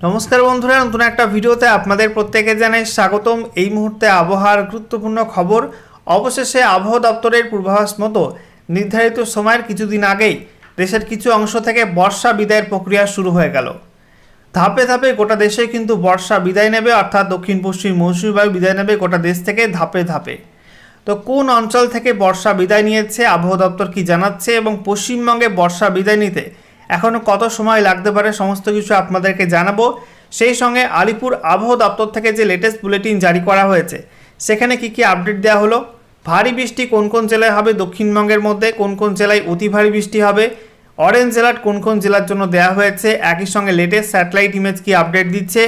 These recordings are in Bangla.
নমস্কার বন্ধুরা, নতুন একটা ভিডিওতে আপনাদের প্রত্যেকে জানাই স্বাগতম। এই মুহূর্তে আবহাওয়ার গুরুত্বপূর্ণ খবর, অবশেষে আবহাওয়া দপ্তরের পূর্বাভাস মতো নির্ধারিত সময়ের কিছুদিন আগেই দেশের কিছু অংশ থেকে বর্ষা বিদায়ের প্রক্রিয়া শুরু হয়ে গেল। ধাপে ধাপে গোটা দেশে কিন্তু বর্ষা বিদায় নেবে, অর্থাৎ দক্ষিণ, পশ্চিম, মৌসুমী বায়ু বিদায় নেবে গোটা দেশ থেকে ধাপে ধাপে। তো কোন অঞ্চল থেকে বর্ষা বিদায় নিয়েছে, আবহাওয়া দপ্তর কি জানাচ্ছে এবং পশ্চিমবঙ্গে বর্ষা বিদায় নিতে এখনও কত সময় লাগতে পারে সমস্ত কিছু আপনাদেরকে জানাব। সেই সঙ্গে আলিপুর আবহাওয়া দপ্তর থেকে যে লেটেস্ট বুলেটিন জারি করা হয়েছে, সেখানে কি কি আপডেট দেওয়া হলো? ভারী বৃষ্টি কোন কোন জেলায় হবে? দক্ষিণবঙ্গের মধ্যে কোন কোন জেলায় অতি ভারী বৃষ্টি হবে? অরেঞ্জ অ্যালার্ট কোন কোন জেলার জন্য দেওয়া হয়েছে? একই সঙ্গে লেটেস্ট স্যাটেলাইট ইমেজ কি আপডেট দিচ্ছে?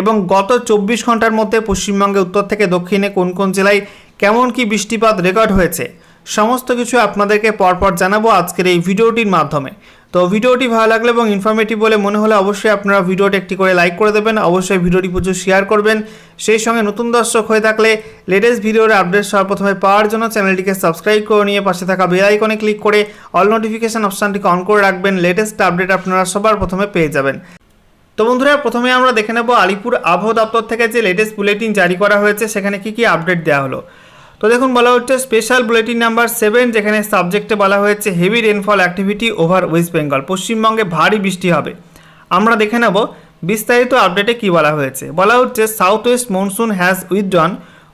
এবং গত চব্বিশ ঘণ্টার মধ্যে পশ্চিমবঙ্গে উত্তর থেকে দক্ষিণে কোন কোন জেলায় কেমন কি বৃষ্টিপাত রেকর্ড হয়েছে? সমস্ত কিছু আপনাদেরকে পরপর জানাব আজকের এই ভিডিওটির মাধ্যমে। তো ভিডিওটি ভালো লাগলে এবং ইনফরমেটিভ বলে মনে হলে অবশ্যই আপনারা ভিডিওটি একটি করে লাইক করে দেবেন, অবশ্যই ভিডিওটি প্রচুর শেয়ার করবেন। সেই সঙ্গে নতুন দর্শক হয়ে থাকলে লেটেস্ট ভিডিওর আপডেট সর্বপ্রথমে পাওয়ার জন্য চ্যানেলটিকে সাবস্ক্রাইব করে নিয়ে পাশে থাকা বেল আইকনে ক্লিক করে অল নোটিফিকেশান অপশানটিকে অন করে রাখবেন লেটেস্ট আপডেট আপনারা সবার প্রথমে পেয়ে যাবেন। তো বন্ধুরা, প্রথমে আমরা দেখে নেব আলিপুর আবহাওয়া দপ্তর থেকে যে লেটেস্ট বুলেটিন জারি করা হয়েছে, সেখানে কি কি আপডেট দেওয়া হলো। তো দেখুন, বলা হচ্ছে স্পেশাল বুলেটিন নাম্বার সেভেন যেখানে সাবজেক্টে বলা হয়েছে heavy rainfall activity over west Bengal পশ্চিমবঙ্গে ভারী বৃষ্টি হবে। আমরা দেখে নেব বিস্তারিত আপডেটে কি বলা হয়েছে। বলা হচ্ছে south west monsoon has withdrawn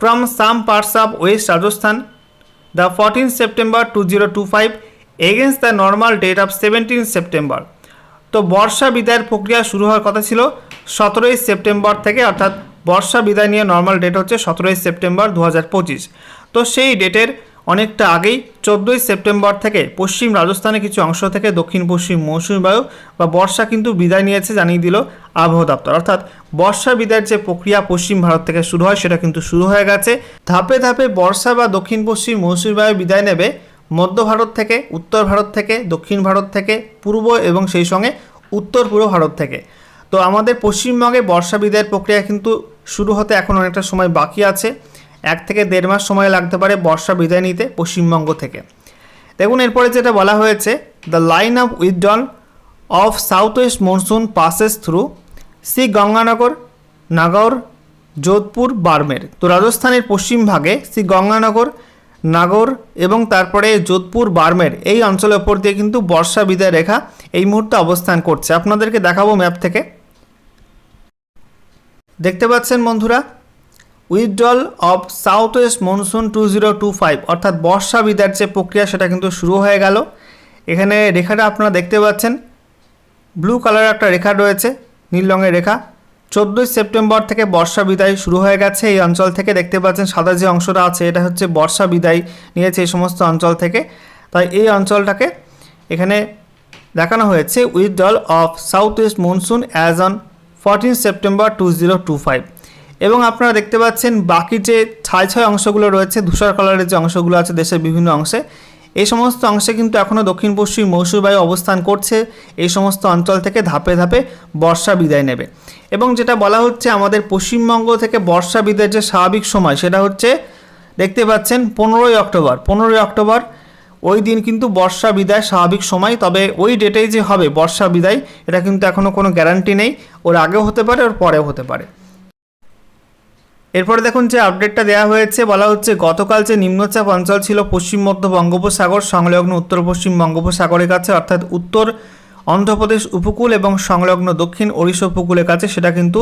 from some parts of west Rajasthan the fourteen September two zero two five against the normal date of seventeen September তো বর্ষা বিদায়ের প্রক্রিয়া শুরু হওয়ার কথা ছিল সতেরোই সেপ্টেম্বর থেকে, অর্থাৎ বর্ষা বিদায় নিয়ে নর্মাল ডেট হচ্ছে সতেরোই সেপ্টেম্বর দু হাজার পঁচিশ। তো সেই ডেটের অনেকটা আগেই চোদ্দোই সেপ্টেম্বর থেকে পশ্চিম রাজস্থানে কিছু অংশ থেকে দক্ষিণ পশ্চিম মৌসুমী বায়ু বা বর্ষা কিন্তু বিদায় নিয়েছে জানিয়ে দিল আবহাওয়া দপ্তর। অর্থাৎ বর্ষা বিদায়ের যে প্রক্রিয়া পশ্চিম ভারত থেকে শুরু হয় সেটা কিন্তু শুরু হয়ে গেছে। ধাপে ধাপে বর্ষা বা দক্ষিণ পশ্চিম মৌসুমী বায়ু বিদায় নেবে মধ্য ভারত থেকে, উত্তর ভারত থেকে, দক্ষিণ ভারত থেকে, পূর্ব এবং সেই সঙ্গে উত্তর পূর্ব ভারত থেকে। তো আমাদের পশ্চিমবঙ্গে বর্ষা বিদায়ের প্রক্রিয়া কিন্তু শুরু হতে এখন অনেকটা সময় বাকি আছে। এক থেকে দেড় মাস সময় লাগতে পারে বর্ষা বিদায় নিতে পশ্চিমবঙ্গ থেকে। দেখুন, এরপরে যেটা বলা হয়েছে the line of withdrawal of south west monsoon passes through Sri Ganganagar নাগর যোধপুর বার্মের তো রাজস্থানের পশ্চিম ভাগে শ্রী গঙ্গানগর নাগর এবং তারপরে যোধপুর বার্মের এই অঞ্চলের ওপর দিয়ে কিন্তু বর্ষা বিদায় রেখা এই মুহূর্তে অবস্থান করছে। আপনাদেরকে দেখাবো ম্যাপ থেকে। দেখতে পাচ্ছেন বন্ধুরা? Withdrawal of south west monsoon two zero two five অর্থাৎ বর্ষা বিদায়ের যে প্রক্রিয়া, সেটা কিন্তু শুরু হয়ে গেল। এখানে রেখাটা আপনারা দেখতে পাচ্ছেন। ব্লু কালার একটা রেখা রয়েছে, নীল রঙের রেখা। চোদ্দোই সেপ্টেম্বর থেকে বর্ষা বিদায় শুরু হয়ে গেছে এই অঞ্চল থেকে। দেখতে পাচ্ছেন সাদা যে অংশটা আছে, এটা হচ্ছে বর্ষা বিদায় নিয়েছে এই সমস্ত অঞ্চল থেকে। তাই এই অঞ্চলটাকে এখানে দেখানো হয়েছে। Withdrawal of south west monsoon as on fourteen September two zero two five এবং আপনারা দেখতে পাচ্ছেন বাকি যে ছায় ছয় অংশগুলো রয়েছে, ধূসর কালারের যে অংশগুলো আছে দেশের বিভিন্ন অংশে, এই সমস্ত অংশে কিন্তু এখনও দক্ষিণ পশ্চিম মৌসুমী অবস্থান করছে। এই সমস্ত অঞ্চল থেকে ধাপে ধাপে বর্ষা বিদায় নেবে। এবং যেটা বলা হচ্ছে, আমাদের পশ্চিমবঙ্গ থেকে বর্ষা বিদায়ের যে স্বাভাবিক সময়, সেটা হচ্ছে, দেখতে পাচ্ছেন পনেরোই অক্টোবর। পনেরোই অক্টোবর ওই দিন কিন্তু বর্ষা বিদায় স্বাভাবিক সময়, তবে ওই ডেটেই যে হবে বর্ষা বিদায়, এটা কিন্তু এখনও কোনো গ্যারান্টি নেই। ওর আগেও হতে পারে, ওর পরেও হতে পারে। এরপরে দেখুন যে আপডেটটা দেওয়া হয়েছে, বলা হচ্ছে গতকাল যে নিম্নচাপ অঞ্চল ছিল পশ্চিম মধ্য বঙ্গোপসাগর, সংলগ্ন উত্তর পশ্চিম বঙ্গোপসাগরের কাছে, অর্থাৎ উত্তর অন্ধ্রপ্রদেশ উপকূল এবং সংলগ্ন দক্ষিণ ওড়িশা উপকূলের কাছে, সেটা কিন্তু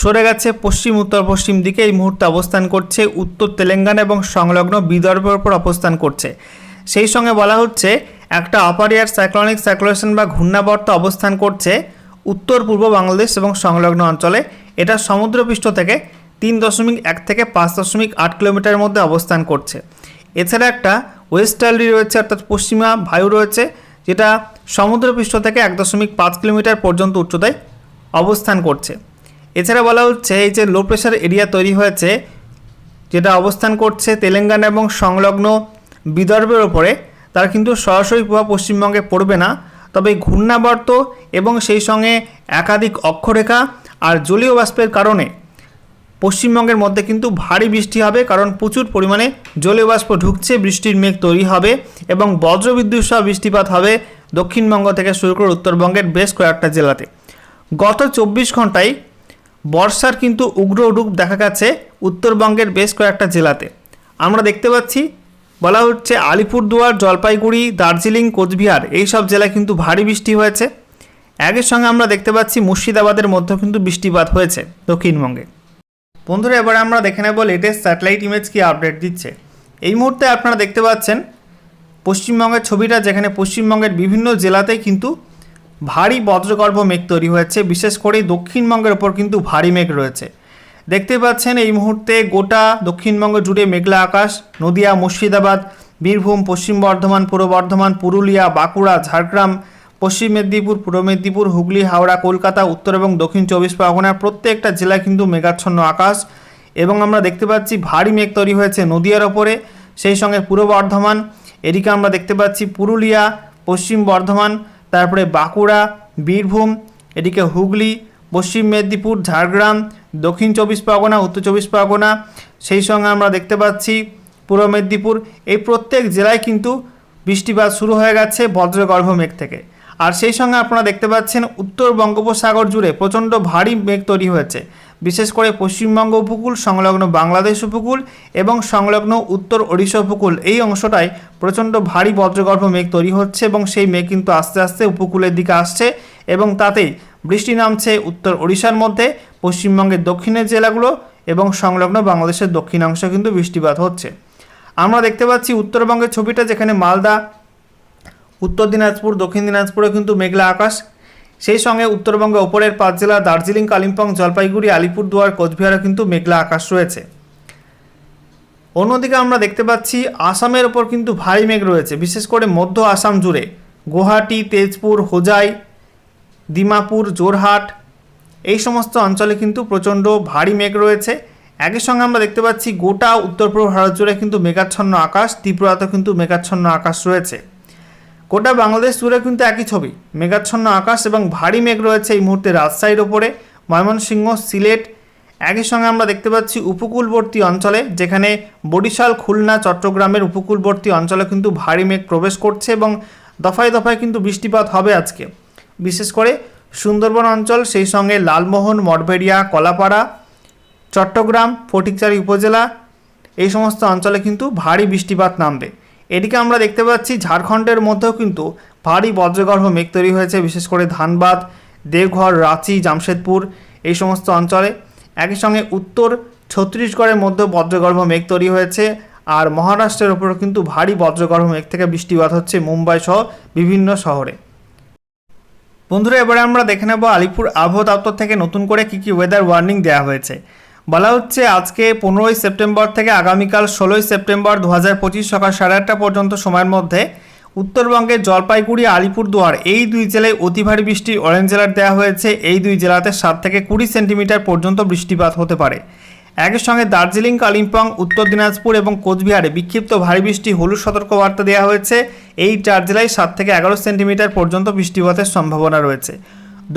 সরে গেছে। পশ্চিম, উত্তর, পশ্চিম দিকে এই মুহূর্তে অবস্থান করছে, উত্তর তেলেঙ্গানা এবং সংলগ্ন বিদর্ভের উপর অবস্থান করছে। সেই সঙ্গে বলা হচ্ছে, একটা আপার এয়ার সাইক্লনিক সাইক্লোয়েশন বা ঘূর্ণাবর্ত অবস্থান করছে উত্তর পূর্ব বাংলাদেশ এবং সংলগ্ন অঞ্চলে। এটা সমুদ্রপৃষ্ঠ থেকে তিন দশমিক এক থেকে পাঁচ দশমিক আট কিলোমিটারের মধ্যে অবস্থান করছে। এছাড়া একটা ওয়েস্টার্লি রয়েছে, অর্থাৎ পশ্চিমা বায়ু রয়েছে, যেটা সমুদ্রপৃষ্ঠ থেকে এক দশমিক পাঁচ কিলোমিটার পর্যন্ত উচ্চতায় অবস্থান করছে। এছাড়া বলা হচ্ছে, এই যে লো প্রেশার এরিয়া তৈরি হয়েছে, যেটা অবস্থান করছে তেলেঙ্গানা এবং সংলগ্ন বিদর্ভের ওপরে, তার কিন্তু সরাসরি প্রভাব পশ্চিমবঙ্গে পড়বে না। তবে ঘূর্ণাবর্ত এবং সেই সঙ্গে একাধিক অক্ষরেখা আর জলীয় বাষ্পের কারণে পশ্চিমবঙ্গের মধ্যে কিন্তু ভারী বৃষ্টি হবে, কারণ প্রচুর পরিমাণে জলীয় বাষ্প ঢুকছে, বৃষ্টির মেঘ তৈরি হবে এবং বজ্রবিদ্যুৎ সহ বৃষ্টিপাত হবে দক্ষিণবঙ্গ থেকে শুরু করে উত্তরবঙ্গের বেশ কয়েকটা জেলাতে। গত চব্বিশ ঘন্টায় বর্ষার কিন্তু উগ্র রূপ দেখা গেছে উত্তরবঙ্গের বেশ কয়েকটা জেলাতে। আমরা দেখতে পাচ্ছি বলা হচ্ছে আলিপুরদুয়ার, জলপাইগুড়ি, দার্জিলিং, কোচবিহার এই সব জেলায় কিন্তু ভারী বৃষ্টি হয়েছে। একই সঙ্গে আমরা দেখতে পাচ্ছি মুর্শিদাবাদের মধ্যেও কিন্তু বৃষ্টিপাত হয়েছে দক্ষিণবঙ্গে। বন্ধুরা, এবার আমরা দেখে নেব লেটেস্ট স্যাটেলাইট ইমেজ কি আপডেট দিচ্ছে। এই মুহূর্তে আপনারা দেখতে পাচ্ছেন, পশ্চিমবঙ্গের ছবিটা যেখানে পশ্চিমবঙ্গের বিভিন্ন জেলাতেই কিন্তু ভারী বজ্রগর্ভ মেঘ তৈরি হয়েছে। বিশেষ করে দক্ষিণবঙ্গের ওপর কিন্তু ভারী মেঘ রয়েছে। দেখতে পাচ্ছেন এই মুহূর্তে গোটা দক্ষিণবঙ্গ জুড়ে মেঘলা আকাশ, নদিয়া, মুর্শিদাবাদ, বীরভূম, পশ্চিম বর্ধমান, পূর্ব বর্ধমান, পুরুলিয়া, বাঁকুড়া, ঝাড়গ্রাম, পশ্চিম মেদিনীপুর, পূর্ব মেদিনীপুর, হুগলি, হাওড়া, কলকাতা, উত্তর এবং দক্ষিণ চব্বিশ পরগনার প্রত্যেকটা জেলায় কিন্তু মেঘাচ্ছন্ন আকাশ এবং আমরা দেখতে পাচ্ছি ভারী মেঘ তৈরি হয়েছে নদিয়ার ওপরে, সেই সঙ্গে পূর্ব বর্ধমান, এদিকে আমরা দেখতে পাচ্ছি পুরুলিয়া, পশ্চিম বর্ধমান, তারপরে বাঁকুড়া, বীরভূম, এদিকে হুগলি পশ্চিম মেদিনীপুর, ঝাড়গ্রাম, দক্ষিণ চব্বিশ পরগনা, উত্তর চব্বিশ পরগনা, সেই সঙ্গে আমরা দেখতে পাচ্ছি পূর্ব মেদিনীপুর। এই প্রত্যেক জেলায় কিন্তু বৃষ্টিপাত শুরু হয়ে গেছে বজ্রগর্ভ মেঘ থেকে। আর সেই সঙ্গে আপনারা দেখতে পাচ্ছেন উত্তর বঙ্গোপসাগর জুড়ে প্রচণ্ড ভারী মেঘ তৈরি হয়েছে। বিশেষ করে পশ্চিমবঙ্গ উপকূল, সংলগ্ন বাংলাদেশ উপকূল এবং সংলগ্ন উত্তর ওড়িশা উপকূল। এই অংশটায় প্রচণ্ড ভারী বজ্রগর্ভ মেঘ তৈরি হচ্ছে এবং সেই মেঘ কিন্তু আস্তে আস্তে উপকূলের দিকে আসছে এবং তাতেই বৃষ্টি নামছে উত্তর ওড়িশার মধ্যে, পশ্চিমবঙ্গের দক্ষিণের জেলাগুলো এবং সংলগ্ন বাংলাদেশের দক্ষিণাংশে কিন্তু বৃষ্টিপাত হচ্ছে। আমরা দেখতে পাচ্ছি উত্তরবঙ্গের ছবিটা যেখানে মালদা, উত্তর দিনাজপুর, দক্ষিণ দিনাজপুরে কিন্তু মেঘলা আকাশ সেই সঙ্গে উত্তরবঙ্গে ওপরের পাঁচ জেলা দার্জিলিং, কালিম্পং, জলপাইগুড়ি, আলিপুরদুয়ার, কোচবিহারে কিন্তু মেঘলা আকাশ রয়েছে। অন্যদিকে আমরা দেখতে পাচ্ছি, আসামের ওপর কিন্তু ভারী মেঘ রয়েছে, বিশেষ করে মধ্য আসাম জুড়ে। গুয়াহাটি, তেজপুর, হোজাই দিমাপুর জোরহাট এই সমস্ত অঞ্চলে কিন্তু প্রচণ্ড ভারী মেঘ রয়েছে। একই সঙ্গে আমরা দেখতে পাচ্ছি, গোটা উত্তর পূর্ব ভারত জুড়ে কিন্তু মেঘাচ্ছন্ন আকাশ ত্রিপুরাতে কিন্তু মেঘাচ্ছন্ন আকাশ রয়েছে। গোটা বাংলাদেশ জুড়ে কিন্তু একই ছবি। মেঘাচ্ছন্ন আকাশ এবং ভারী মেঘ রয়েছে এই মুহূর্তে রাজশাহীর ওপরে। ময়মনসিংহ, সিলেট একই সঙ্গে আমরা দেখতে পাচ্ছি উপকূলবর্তী অঞ্চলে, যেখানে বরিশাল, খুলনা, চট্টগ্রামের উপকূলবর্তী অঞ্চলে কিন্তু ভারী মেঘ প্রবেশ করছে এবং দফায় দফায় কিন্তু বৃষ্টিপাত হবে আজকে। বিশেষ করে সুন্দরবন অঞ্চল, সেই সঙ্গে লালমোহন, মঠবেড়িয়া, কলাপাড়া, চট্টগ্রাম, ফটিকচারি উপজেলা, এই সমস্ত অঞ্চলে কিন্তু ভারী বৃষ্টিপাত নামবে। এদিকে আমরা দেখতে পাচ্ছি ঝাড়খণ্ডের মধ্যেও কিন্তু ভারী বজ্রগর্ভ মেঘ তৈরি হয়েছে, বিশেষ করে ধানবাদ, দেওঘর, রাঁচি, জামশেদপুর এই সমস্ত অঞ্চলে। একই সঙ্গে উত্তর ছত্তিশগড়ের মধ্যেও বজ্রগর্ভ মেঘ তৈরি হয়েছে আর মহারাষ্ট্রের ওপরও কিন্তু ভারী বজ্রগর্ভ মেঘ থেকে বৃষ্টিপাত হচ্ছে মুম্বাই সহ বিভিন্ন শহরে। বন্ধুরা, এবারে আমরা দেখে নেব আলিপুর আবহাওয়া দপ্তর থেকে নতুন করে কী কী ওয়েদার ওয়ার্নিং দেওয়া হয়েছে। বলা হচ্ছে আজকে পনেরোই সেপ্টেম্বর থেকে আগামীকাল ষোলোই সেপ্টেম্বর দু হাজার পঁচিশ সকাল সাড়ে আটটা পর্যন্ত সময়ের মধ্যে উত্তরবঙ্গের জলপাইগুড়ি, আলিপুরদুয়ার এই দুই জেলায় অতি ভারী বৃষ্টির অরেঞ্জ অ্যালার্ট দেওয়া হয়েছে। এই দুই জেলাতে সাত থেকে কুড়ি সেন্টিমিটার পর্যন্ত বৃষ্টিপাত হতে পারে। একই সঙ্গে দার্জিলিং, কালিম্পং, উত্তর দিনাজপুর এবং কোচবিহারে বিক্ষিপ্ত ভারী বৃষ্টি হলুদ সতর্কবার্তা দেওয়া হয়েছে। এই চার জেলায় সাত থেকে এগারো সেন্টিমিটার পর্যন্ত বৃষ্টিপাতের সম্ভাবনা রয়েছে।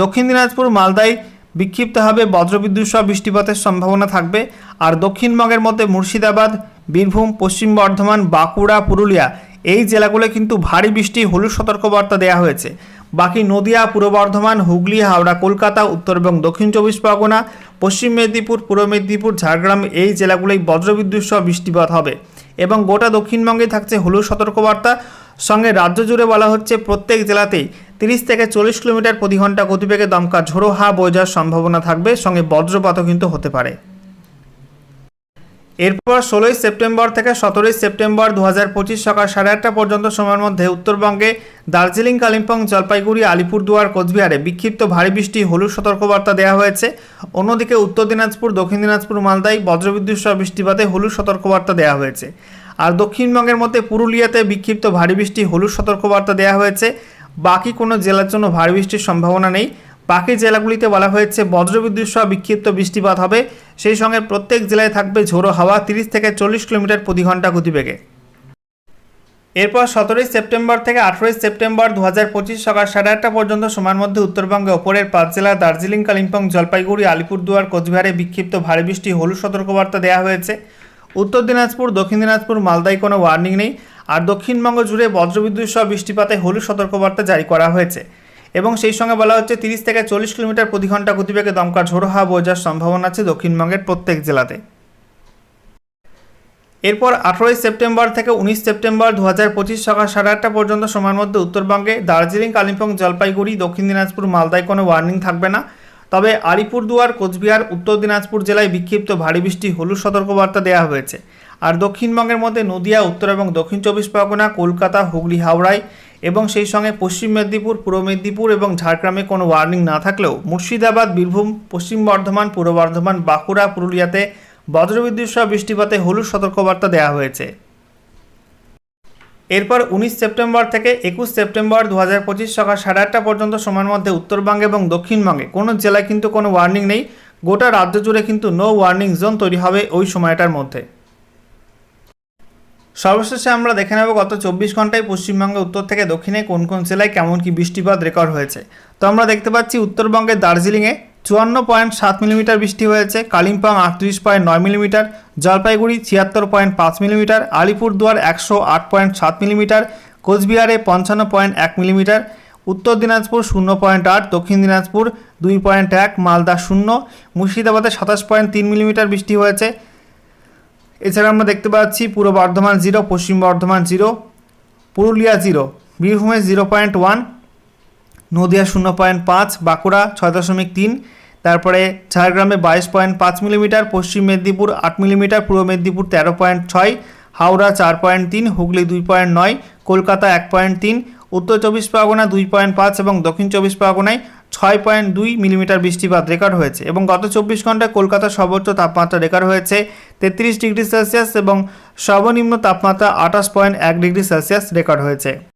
দক্ষিণ দিনাজপুর, মালদায় বিক্ষিপ্তভাবে বজ্রবিদ্যুৎ সহ বৃষ্টিপাতের সম্ভাবনা থাকবে। আর দক্ষিণবঙ্গের মধ্যে মুর্শিদাবাদ, বীরভূম, পশ্চিম বর্ধমান, বাঁকুড়া, পুরুলিয়া এই জেলাগুলো কিন্তু ভারী বৃষ্টি, হলুদ সতর্কবার্তা দেওয়া হয়েছে। বাকি নদিয়া, পূর্ব বর্ধমান, হুগলি, হাওড়া, কলকাতা, উত্তর এবং দক্ষিণ চব্বিশ পরগনা, পশ্চিম মেদিনীপুর, পূর্ব মেদিনীপুর, ঝাড়গ্রাম এই জেলাগুলোই বজ্রবিদ্যুৎ সহ বৃষ্টিপাত হবে এবং গোটা দক্ষিণবঙ্গে থাকছে হলুদ সতর্কবার্তা। সঙ্গে রাজ্য জুড়ে বলা হচ্ছে প্রত্যেক জেলাতেই তিরিশ থেকে চল্লিশ কিলোমিটার প্রতি ঘণ্টা গতিবেগে দমকা ঝোড়ো হা বয়ে যাওয়ার সম্ভাবনা থাকবে, সঙ্গে বজ্রপাতও কিন্তু হতে পারে। এরপর ষোলোই সেপ্টেম্বর থেকে সতেরোই সেপ্টেম্বর দু হাজার পঁচিশ সকাল সাড়ে আটটা পর্যন্ত সময়ের মধ্যে উত্তরবঙ্গে দার্জিলিং, কালিম্পং, জলপাইগুড়ি, আলিপুরদুয়ার, কোচবিহারে বিক্ষিপ্ত ভারী বৃষ্টি, হলুদ সতর্কবার্তা দেওয়া হয়েছে। অন্যদিকে উত্তর দিনাজপুর, দক্ষিণ দিনাজপুর, মালদায় বজ্রবিদ্যুৎ সহ বৃষ্টিপাতে হলুদ সতর্কবার্তা দেওয়া হয়েছে। আর দক্ষিণবঙ্গের মধ্যে পুরুলিয়াতে বিক্ষিপ্ত ভারী বৃষ্টি, হলুদ সতর্কবার্তা দেওয়া হয়েছে। বাকি কোনো জেলার জন্য ভারী বৃষ্টির সম্ভাবনা নেই। বাকি জেলাগুলিতে বলা হয়েছে বজ্রবিদ্যুৎ সহ বিক্ষিপ্ত বৃষ্টিপাত হবে। সেই সঙ্গে প্রত্যেক জেলায় থাকবে ঝোড়ো হাওয়া, তিরিশ থেকে চল্লিশ কিলোমিটার প্রতি ঘণ্টা গতিবেগে। এরপর সতেরোই সেপ্টেম্বর থেকে আঠেরোই সেপ্টেম্বর দু হাজার পঁচিশ সকাল সাড়ে আটটা পর্যন্ত সময়ের মধ্যে উত্তরবঙ্গে ওপরের পাঁচ জেলা দার্জিলিং, কালিম্পং, জলপাইগুড়ি, আলিপুরদুয়ার, কোচবিহারে বিক্ষিপ্ত ভারী বৃষ্টি, হলুদ সতর্কবার্তা দেওয়া হয়েছে। উত্তর দিনাজপুর, দক্ষিণ দিনাজপুর, মালদায় কোনো ওয়ার্নিং নেই। আর দক্ষিণবঙ্গ জুড়ে বজ্রবিদ্যুৎ সহ বৃষ্টিপাতে হলুদ সতর্কবার্তা জারি করা হয়েছে। এবং সেই সঙ্গে বলা হচ্ছে, তিরিশ থেকে চল্লিশ কিলোমিটার প্রতি ঘণ্টা গতিবেগে দমকা ঝোড়ো হাওয়া যাওয়ার সম্ভাবনা আছে দক্ষিণবঙ্গের প্রত্যেক জেলাতে। এরপর আঠেরোই সেপ্টেম্বর থেকে উনিশ সেপ্টেম্বর দু হাজার পঁচিশ সকাল সাড়ে আটটা পর্যন্ত সময়ের মধ্যে উত্তরবঙ্গে দার্জিলিং, কালিম্পং, জলপাইগুড়ি, দক্ষিণ দিনাজপুর, মালদায় কোনো ওয়ার্নিং থাকবে না। তবে আলিপুরদুয়ার, কোচবিহার, উত্তর দিনাজপুর জেলায় বিক্ষিপ্ত ভারী বৃষ্টি, হলুদ সতর্কবার্তা দেওয়া হয়েছে। আর দক্ষিণবঙ্গের মধ্যে নদিয়া, উত্তর এবং দক্ষিণ চব্বিশ পরগনা, কলকাতা, হুগলি হাওড়ায় এবং সেই সঙ্গে পশ্চিম মেদিনীপুর, পূর্ব মেদিনীপুর এবং ঝাড়গ্রামে কোনো ওয়ার্নিং না থাকলেও মুর্শিদাবাদ, বীরভূম, পশ্চিম বর্ধমান, পূর্ব বর্ধমান, বাঁকুড়া, পুরুলিয়াতে বজ্রবিদ্যুৎ সহ বৃষ্টিপাতে হলুদ সতর্কবার্তা দেওয়া হয়েছে। এরপর উনিশ সেপ্টেম্বর থেকে একুশ সেপ্টেম্বর দু হাজার পঁচিশ সকাল সাড়ে আটটা পর্যন্ত সময়ের মধ্যে উত্তরবঙ্গে এবং দক্ষিণবঙ্গে কোনো জেলায় কিন্তু কোনো ওয়ার্নিং নেই। গোটা রাজ্য জুড়ে কিন্তু নো ওয়ার্নিং জোন তৈরি হবে ওই সময়টার মধ্যে। সর্বশেষে আমরা দেখে নেব গত চব্বিশ ঘন্টায় পশ্চিমবঙ্গে উত্তর থেকে দক্ষিণে কোন কোন জেলায় কেমন কি বৃষ্টিপাত রেকর্ড হয়েছে। তো আমরা দেখতে পাচ্ছি উত্তরবঙ্গের দার্জিলিংয়ে চুয়ান্ন পয়েন্ট সাত মিলিমিটার বৃষ্টি হয়েছে, কালিম্পং আটত্রিশ পয়েন্ট নয় মিলিমিটার, জলপাইগুড়ি ছিয়াত্তর পয়েন্ট পাঁচ মিলিমিটার, আলিপুরদুয়ার একশো আট পয়েন্ট সাত মিলিমিটার, কোচবিহারে পঞ্চান্ন পয়েন্ট এক মিলিমিটার, উত্তর দিনাজপুর শূন্য পয়েন্ট আট, দক্ষিণ দিনাজপুর দুই পয়েন্ট এক, মালদা শূন্য, মুর্শিদাবাদে সাতাশ পয়েন্ট তিন মিলিমিটার বৃষ্টি হয়েছে এছাড়া আমরা দেখতে পাচ্ছি পূর্ব বর্ধমান জিরো, পশ্চিম বর্ধমান জিরো, পুরুলিয়া জিরো, বীরভূমে জিরো পয়েন্ট ওয়ান, নদিয়া শূন্য পয়েন্ট পাঁচ, বাঁকুড়া ছয় দশমিক তিন, তারপরে ঝাড়গ্রামে বাইশ পয়েন্ট পাঁচ মিলিমিটার, পশ্চিম মেদিনীপুর আট মিলিমিটার, পূর্ব মেদিনীপুর তেরো পয়েন্ট ছয়, হাওড়া চার পয়েন্ট তিন, হুগলি দুই পয়েন্ট নয়, কলকাতা এক পয়েন্ট তিন, উত্তর চব্বিশ পরগনা দুই পয়েন্ট পাঁচ এবং দক্ষিণ চব্বিশ পরগনায় ছয় পয়েন্ট দুই মিলিমিটার বৃষ্টিপাত রেকর্ড হয়েছে এবং গত চব্বিশ ঘন্টায় কলকাতার সর্বোচ্চ তাপমাত্রা রেকর্ড হয়েছে তেত্রিশ ডিগ্রি সেলসিয়াস এবং সর্বনিম্ন তাপমাত্রা আঠাশ পয়েন্ট এক ডিগ্রি সেলসিয়াস রেকর্ড হয়েছে।